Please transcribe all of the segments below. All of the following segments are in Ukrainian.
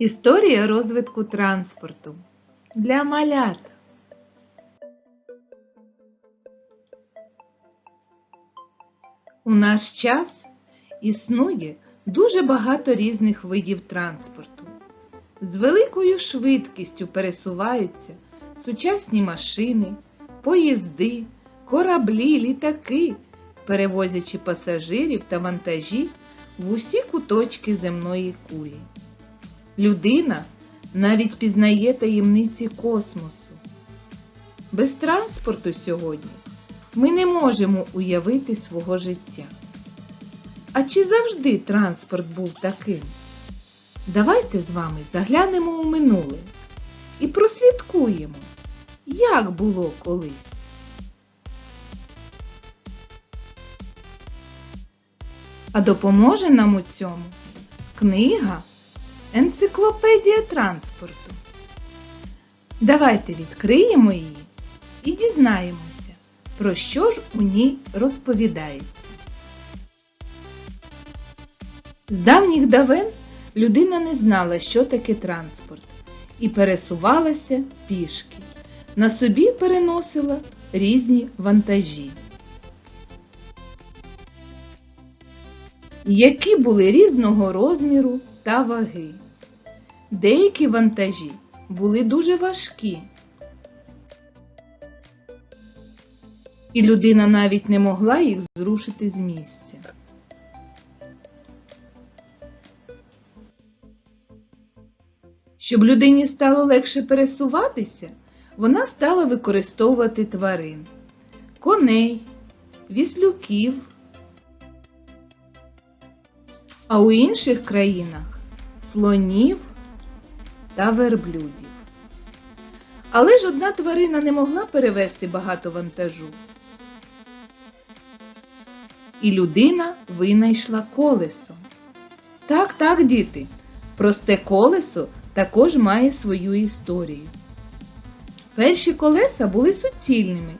Історія розвитку транспорту для малят. У наш час існує дуже багато різних видів транспорту. З великою швидкістю пересуваються сучасні машини, поїзди, кораблі, літаки, перевозячи пасажирів та вантажі в усі куточки земної кулі. Людина навіть пізнає таємниці космосу. Без транспорту сьогодні ми не можемо уявити свого життя. А чи завжди транспорт був таким? Давайте з вами заглянемо у минуле і прослідкуємо, як було колись. А допоможе нам у цьому книга Енциклопедія транспорту. Давайте відкриємо її і дізнаємося, про що ж у ній розповідається. З давніх давен людина не знала, що таке транспорт, і пересувалася пішки. На собі переносила різні вантажі. які були різного розміру та ваги. Деякі вантажі були дуже важкі. І людина навіть не могла їх зрушити з місця. Щоб людині стало легше пересуватися, вона стала використовувати тварин коней, віслюків, а у інших країнах слонів та верблюдів. Але ж одна тварина не могла перевезти багато вантажу. І людина винайшла колесо. Так, так, діти, просте колесо також має свою історію. Перші колеса були суцільними,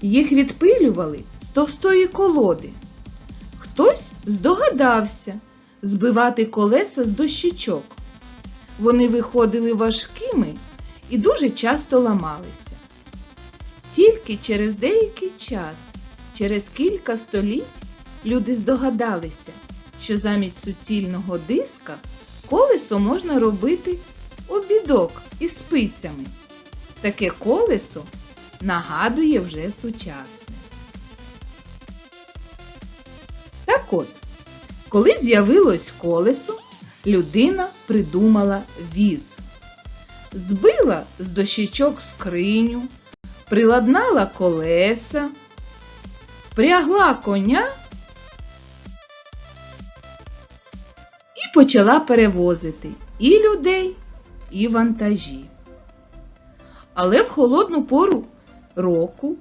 їх відпилювали з товстої колоди. Хтось здогадався збивати колеса з дощечок. Вони виходили важкими і дуже часто ламалися. Тільки через деякий час, через кілька століть, люди здогадалися, що замість суцільного диска колесо можна робити обідок із спицями. Таке колесо нагадує вже сучасне. Так от, коли з'явилось колесо, людина придумала віз. Збила з дощечок скриню, приладнала колеса, впрягла коня і почала перевозити і людей, і вантажі. Але в холодну пору року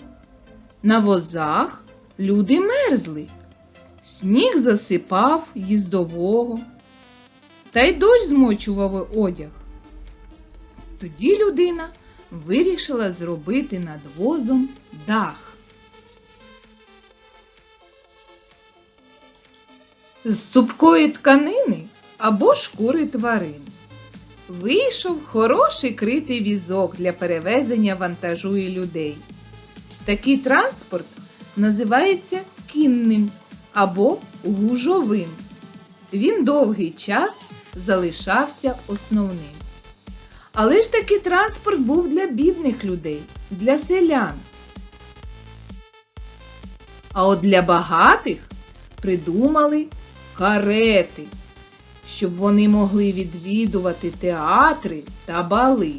на возах люди мерзли. Сніг засипав їздового, та й дощ змочував одяг. Тоді людина вирішила зробити над возом дах. З цупкої тканини або шкури тварин. Вийшов хороший критий візок для перевезення вантажу і людей. Такий транспорт називається кінним або гужовим. Він довгий час залишався основним. Але ж таки транспорт був для бідних людей, для селян. А от для багатих придумали карети, щоб вони могли відвідувати театри та бали.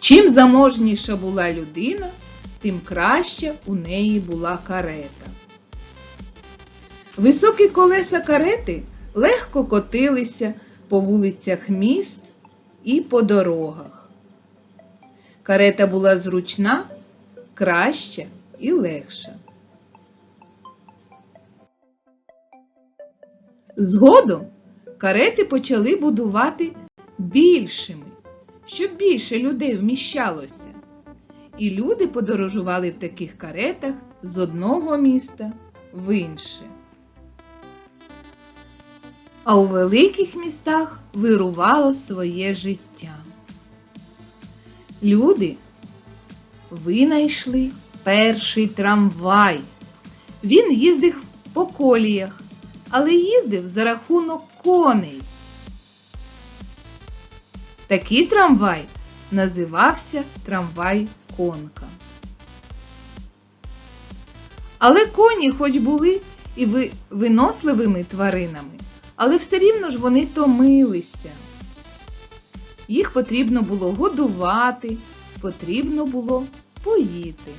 Чим заможніша була людина, тим краще у неї була карета. Високі колеса карети легко котилися по вулицях міст і по дорогах. Карета була зручна, краща і легша. Згодом карети почали будувати більшими, щоб більше людей вміщалося і люди подорожували в таких каретах з одного міста в інше. а у великих містах вирувало своє життя. Люди винайшли перший трамвай. Він їздив по коліях, але їздив за рахунок коней. Такий трамвай називався трамвай-конка. Але коні хоч були і виносливими тваринами, але все рівно ж вони томилися. Їх потрібно було годувати, потрібно було поїти.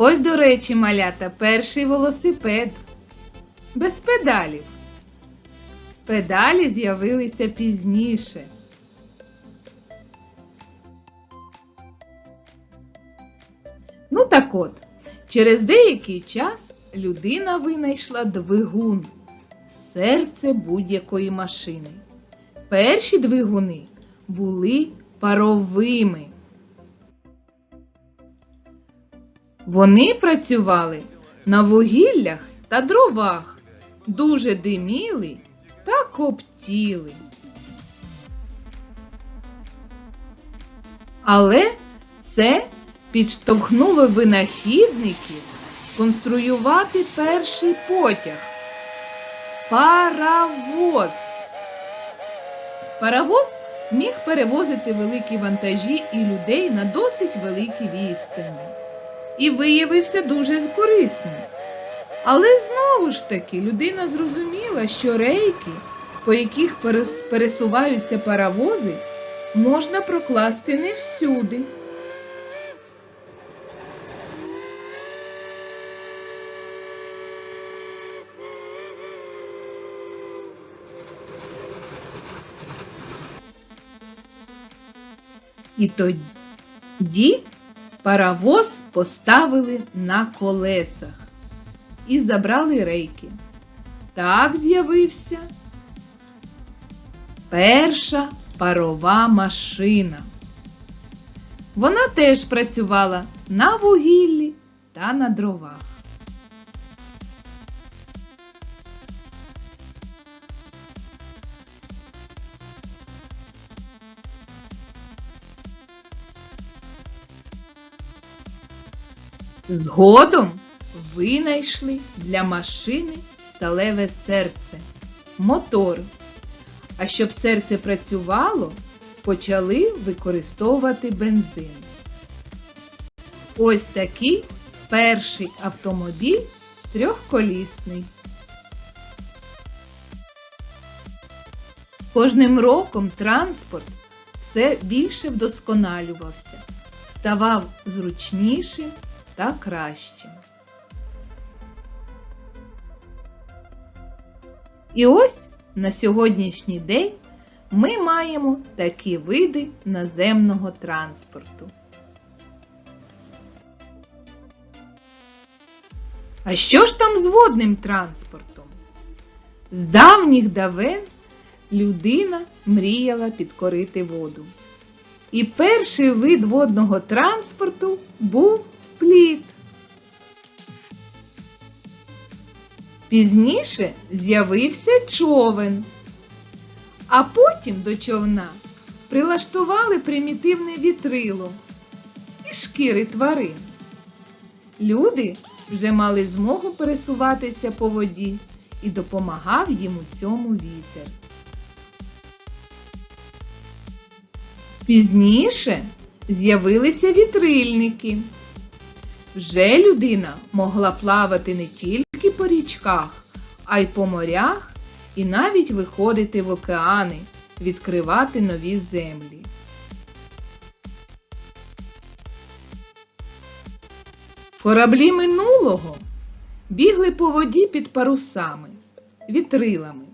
Ось, до речі, малята, перший велосипед. Без педалів. Педалі з'явилися пізніше. Ну так от, через деякий час людина винайшла двигун, серце будь-якої машини. Перші двигуни були паровими. Вони працювали на вугіллях та дровах, дуже диміли та коптіли. Але це підштовхнуло винахідників сконструювати перший потяг паровоз. Паровоз міг перевозити великі вантажі і людей на досить великі відстані і виявився дуже корисним. Але знову ж таки людина зрозуміла, що рейки, по яких пересуваються паровози, можна прокласти не всюди. І тоді паровоз поставили на колесах і забрали рейки. Так з'явився перша парова машина. Вона теж працювала на вугіллі та на дровах. Згодом винайшли для машини сталеве серце, мотор. А щоб серце працювало, почали використовувати бензин. Ось такий перший автомобіль трьохколісний. З кожним роком транспорт все більше вдосконалювався, ставав зручнішим та кращим. І ось на сьогоднішній день ми маємо такі види наземного транспорту. А що ж там з водним транспортом? З давніх давен людина мріяла підкорити воду. І перший вид водного транспорту був плід. Пізніше з'явився човен, а потім до човна прилаштували примітивне вітрило і шкіри тварин. Люди вже мали змогу пересуватися по воді і допомагав їм у цьому вітер. Пізніше з'явилися вітрильники. Вже людина могла плавати не тільки по річках, а й по морях, і навіть виходити в океани, відкривати нові землі. Кораблі минулого бігли по воді під парусами, вітрилами.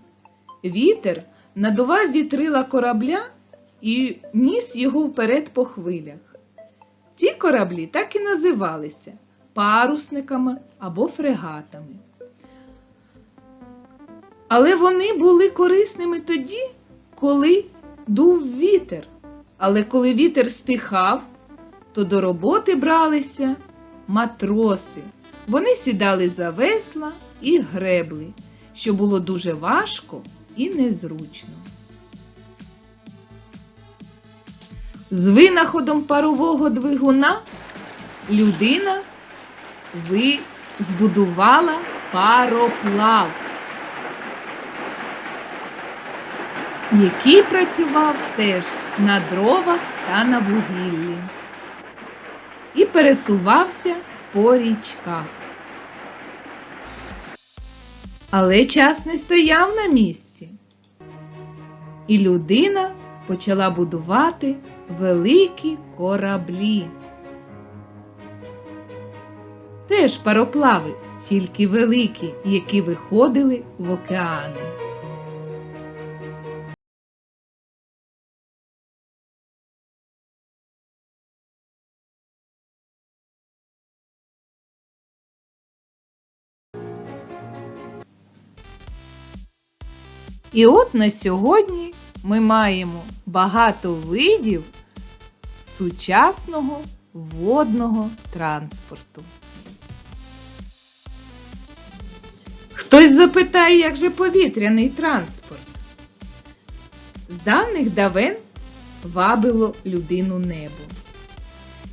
Вітер надував вітрила корабля і ніс його вперед по хвилях. Ці кораблі так і називалися парусниками або фрегатами. Але вони були корисними тоді, коли дув вітер. Але коли вітер стихав, то до роботи бралися матроси. Вони сідали за весла і гребли, що було дуже важко і незручно. З винаходом парового двигуна людина ви збудувала пароплав, який працював теж на дровах та на вугіллі і пересувався по річках. Але час не стояв на місці, і людина почала будувати великі кораблі. Теж пароплави, тільки великі, які виходили в океани. І от на сьогодні ми маємо багато видів сучасного водного транспорту. Хтось запитає, як же повітряний транспорт? З давних давен вабило людину небо.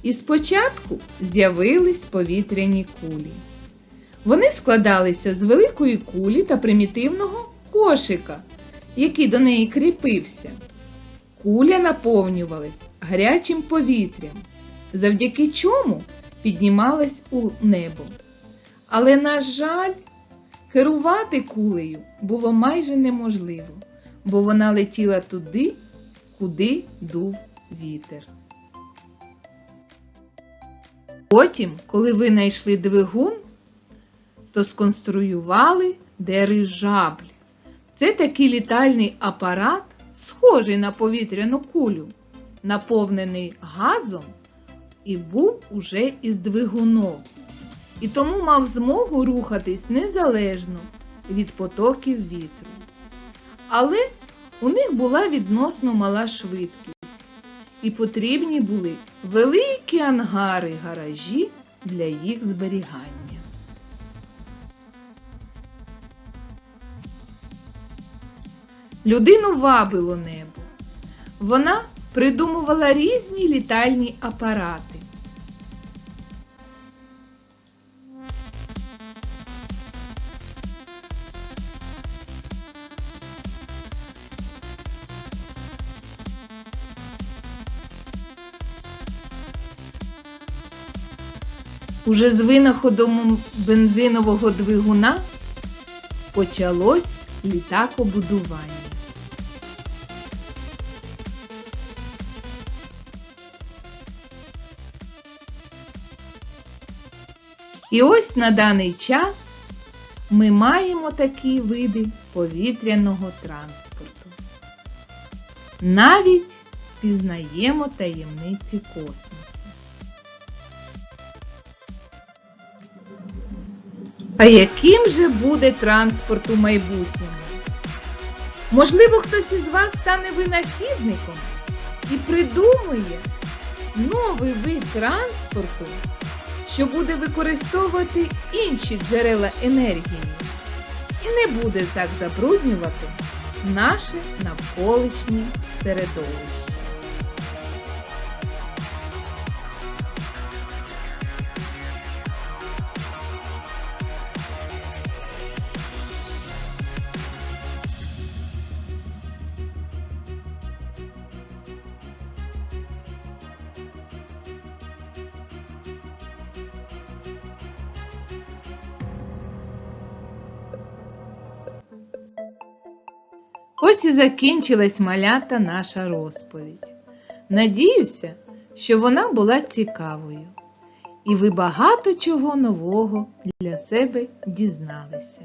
І спочатку з'явились повітряні кулі. Вони складалися з великої кулі та примітивного кошика, який до неї кріпився. Куля наповнювалась гарячим повітрям, завдяки чому піднімалась у небо. Але, на жаль, керувати кулею було майже неможливо, бо вона летіла туди, куди дув вітер. Потім, коли винайшли двигун, то сконструювали дирижабль. Це такий літальний апарат, схожий на повітряну кулю, наповнений газом і був уже із двигуном. І тому мав змогу рухатись незалежно від потоків вітру. Але у них була відносно мала швидкість, і потрібні були великі ангари гаражі для їх зберігання. Людину вабило небо. Вона придумувала різні літальні апарати. Уже з винаходом бензинового двигуна почалось літакобудування. І ось на даний час ми маємо такі види повітряного транспорту. Навіть пізнаємо таємниці космосу. А яким же буде транспорт у майбутньому? Можливо, хтось із вас стане винахідником і придумує новий вид транспорту, що буде використовувати інші джерела енергії і не буде так забруднювати наше навколишнє середовище. Ось і закінчилась малята наша розповідь. Надіюся, що вона була цікавою, і ви багато чого нового для себе дізналися.